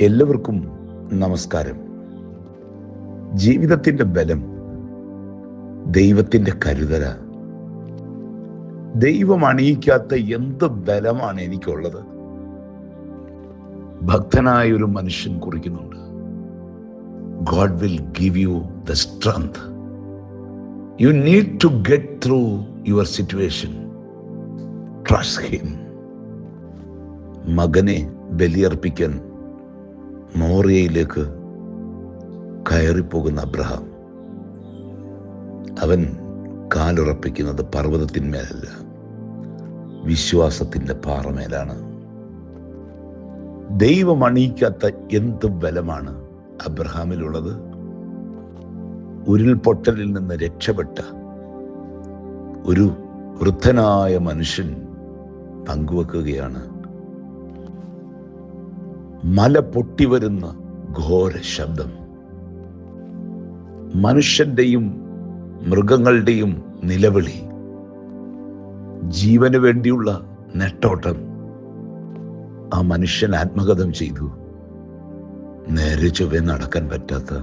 എല്ലാവർക്കും നമസ്കാരം. ജീവിതത്തിന്റെ ബലം ദൈവത്തിന്റെ കരുതല. ദൈവം അണിയിക്കാത്ത എന്ത് ബലമാണ് എനിക്കുള്ളത്? ഭക്തനായ ഒരു മനുഷ്യൻ കുറിക്കുന്നുണ്ട്. God will give you the strength you need to get through your situation trust him മകനെ ബലിയർപ്പിക്കാൻ മോറിയയിലേക്ക് കയറിപ്പോകുന്ന അബ്രഹാം. അവൻ കാലുറപ്പിക്കുന്നത് പർവതത്തിന്മേലല്ല വിശ്വാസത്തിന്റെ പാറമേലാണ്. ദൈവം അണിയിക്കാത്ത എന്ത് ബലമാണ് അബ്രഹാമിലുള്ളത്? ഉരുൾപൊട്ടലിൽ നിന്ന് രക്ഷപ്പെട്ട ഒരു വൃദ്ധനായ മനുഷ്യൻ പങ്കുവെക്കുകയാണ് മല പൊട്ടിവരുന്ന ഘോര ശബ്ദം. മനുഷ്യന്റെയും മൃഗങ്ങളുടെയും നിലവിളി. ജീവന് വേണ്ടിയുള്ള നെട്ടോട്ടം. ആ മനുഷ്യൻ ആത്മഗതം ചെയ്തു. നേരെ ചൊവ്വെ നടക്കാൻ പറ്റാത്ത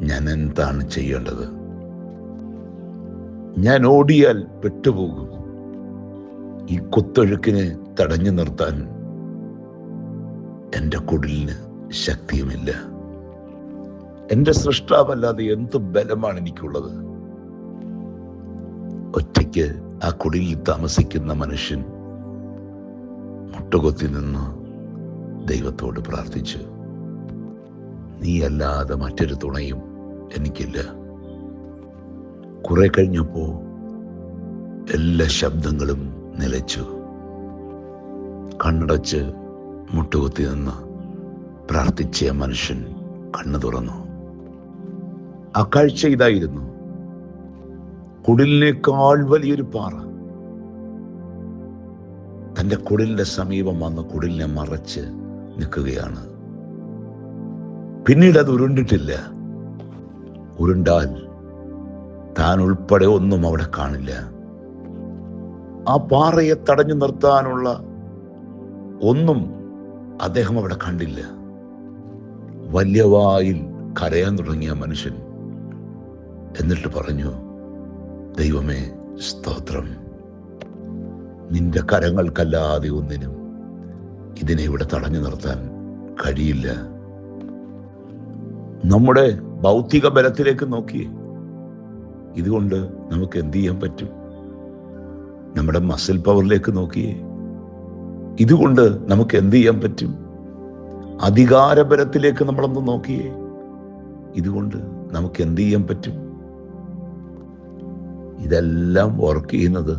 ഞാൻ എന്താണ് ചെയ്യേണ്ടത്? ഞാൻ ഓടിയാൽ പെട്ടുപോകും. ഈ കുത്തൊഴുക്കിനെ തടഞ്ഞു നിർത്താൻ എന്റെ കുടിലിന് ശക്തിയുമില്ല. എന്റെ സൃഷ്ടാവല്ലാതെ എന്ത് ബലമാണ് എനിക്കുള്ളത്? ഒറ്റയ്ക്ക് ആ കുടിലിൽ താമസിക്കുന്ന മനുഷ്യൻ മുട്ടുകൊത്തി നിന്ന് ദൈവത്തോട് പ്രാർത്ഥിച്ചു. നീയല്ലാതെ മറ്റൊരു തുണയും എനിക്കില്ല. കുറെ കഴിഞ്ഞപ്പോ എല്ലാ ശബ്ദങ്ങളും നിലച്ചു. കണ്ണടച്ച് മുട്ടുകുത്തി നിന്ന് പ്രാർത്ഥിച്ച മനുഷ്യൻ കണ്ണു തുറന്നു. ആ കാഴ്ച ഇതായിരുന്നു. കുടിലിനേക്കാൾ വലിയൊരു പാറ. തന്റെ കുടിലിന്റെ സമീപം വന്ന് കുടിലിനെ മറച്ച് നിൽക്കുകയാണ്. പിന്നീട് അത് ഉരുണ്ടിട്ടില്ല. ഉരുണ്ടാൽ താൻ ഉൾപ്പെടെ ഒന്നും അവിടെ കാണില്ല. ആ പാറയെ തടഞ്ഞു നിർത്താനുള്ള ഒന്നും അദ്ദേഹം അവിടെ കണ്ടില്ല. വല്യവായിൽ കരയാൻ തുടങ്ങിയ മനുഷ്യൻ എന്നിട്ട് പറഞ്ഞു ദൈവമേ സ്തോത്രം. നിന്റെ കരങ്ങൾക്കല്ലാതെ ഒന്നിനും ഇതിനെ ഇവിടെ തടഞ്ഞു നിർത്താൻ കഴിയില്ല. നമ്മുടെ ഭൗതിക ബലത്തിലേക്ക് നോക്കിയേ. ഇതുകൊണ്ട് നമുക്ക് എന്ത് ചെയ്യാൻ പറ്റും? നമ്മുടെ മസിൽ പവറിലേക്ക് നോക്കിയേ. ഇതുകൊണ്ട് നമുക്ക് എന്ത് ചെയ്യാൻ പറ്റും? അധികാരപരത്തിലേക്ക് നമ്മളൊന്ന് നോക്കിയേ. ഇതുകൊണ്ട് നമുക്ക് എന്ത് ചെയ്യാൻ പറ്റും? ഇതെല്ലാം വർക്ക് ചെയ്യുന്നത്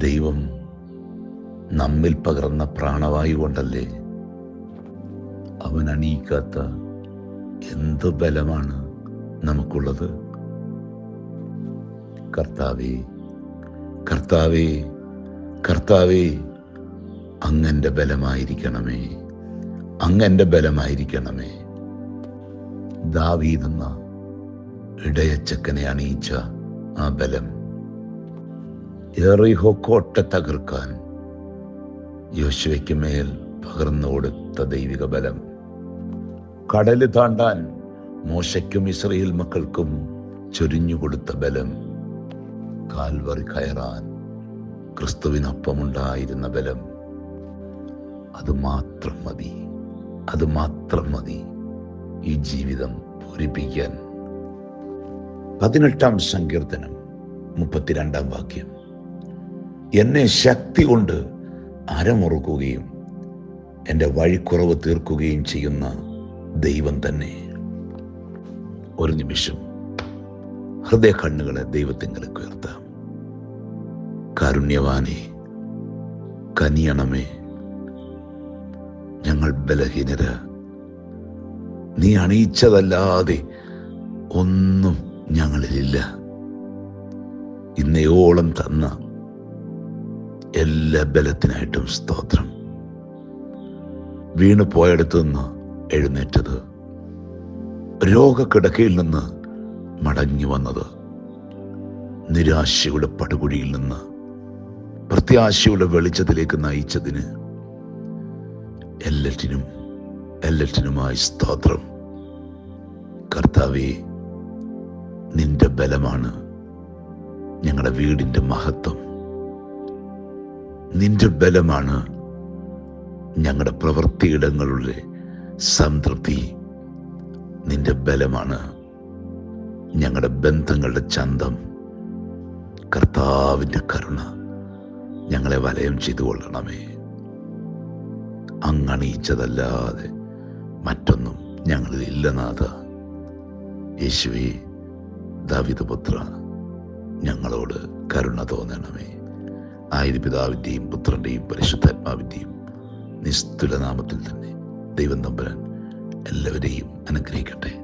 ദൈവം നമ്മിൽ പകർന്ന പ്രാണവായു കൊണ്ടല്ലേ അവൻ അണിയിക്കാത്ത എന്ത് ബലമാണ് നമുക്കുള്ളത്? കർത്താവേ കർത്താവേ കർത്താവേ അങ്ങന്റെ ബലമായിരിക്കണമേ. അങ്ങന്റെ ബലമായിരിക്കണമേ. ദാവീതെന്ന ഇടയച്ചക്കനെ അണിയിച്ച ആ ബലം എറിഹോ കോട്ട തകർക്കാൻ യോശുവയ്ക്ക് മേൽ പകർന്നു കൊടുത്ത ദൈവിക ബലം. കടൽ താണ്ടാൻ മോശയ്ക്കും ഇസ്രയേൽ മക്കൾക്കും ചൊരിഞ്ഞുകൊടുത്ത ബലം. കാൽവറി കയറാൻ ക്രിസ്തുവിനൊപ്പമുണ്ടായിരുന്ന ബലം. അത് മാത്രം മതി. അത് മാത്രം മതി. ഈ ജീവിതം പൂരിപ്പിക്കാൻ. പതിനെട്ടാം സങ്കീർത്തനം മുപ്പത്തിരണ്ടാം വാക്യം. എന്നെ ശക്തി കൊണ്ട് അരമുറുക്കുകയും എന്റെ വഴിക്കുറവ് തീർക്കുകയും ചെയ്യുന്ന ദൈവം തന്നെ. ഒരു നിമിഷം ഹൃദയ കണ്ണുകളെ ദൈവത്തിങ്കിലേക്ക് ഉയർത്താം. കാരുണ്യവാനെ കനിയണമേ. ഞങ്ങൾ ബലഹീനര. നീ അണിയിച്ചതല്ലാതെ ഒന്നും ഞങ്ങളിലില്ല. ഇന്നയോളം തന്ന എല്ലാ ബലത്തിനായിട്ടും സ്തോത്രം. വീണു പോയടുത്തു നിന്ന് എഴുന്നേറ്റത് രോഗക്കിടക്കയിൽ നിന്ന് മടങ്ങി വന്നത് നിരാശയുടെ പടുകുഴിയിൽ നിന്ന് പ്രത്യാശയുടെ വെളിച്ചത്തിലേക്ക് നയിച്ചതിന് എല്ലാറ്റിനും എല്ലാറ്റിനുമായി സ്തോത്രം. കർത്താവെ നിന്റെ ബലമാണ്. ഞങ്ങളുടെ വീടിന്റെ മഹത്വം. നിന്റെ ബലമാണ് ഞങ്ങളുടെ പ്രവൃത്തിയിടങ്ങളുടെ സംതൃപ്തി. നിന്റെ ബലമാണ് ഞങ്ങളുടെ ബന്ധങ്ങളുടെ ചന്തം. കർത്താവിന്റെ കരുണ ഞങ്ങളെ വലയം ചെയ്തു കൊള്ളണമേ അങ്ങണിയിച്ചതല്ലാതെ മറ്റൊന്നും ഞങ്ങളിൽ ഇല്ലനാഥ യേശുവേ ദാവിദപുത്ര ഞങ്ങളോട് കരുണ തോന്നണമേ. ആയിരം പിതാവിന്റെയും പുത്രന്റെയും പരിശുദ്ധാത്മാവിന്റെയും നിസ്തുലനാമത്തിൽ തന്നെ ദൈവം തമ്പുരാൻ എല്ലാവരെയും അനുഗ്രഹിക്കട്ടെ.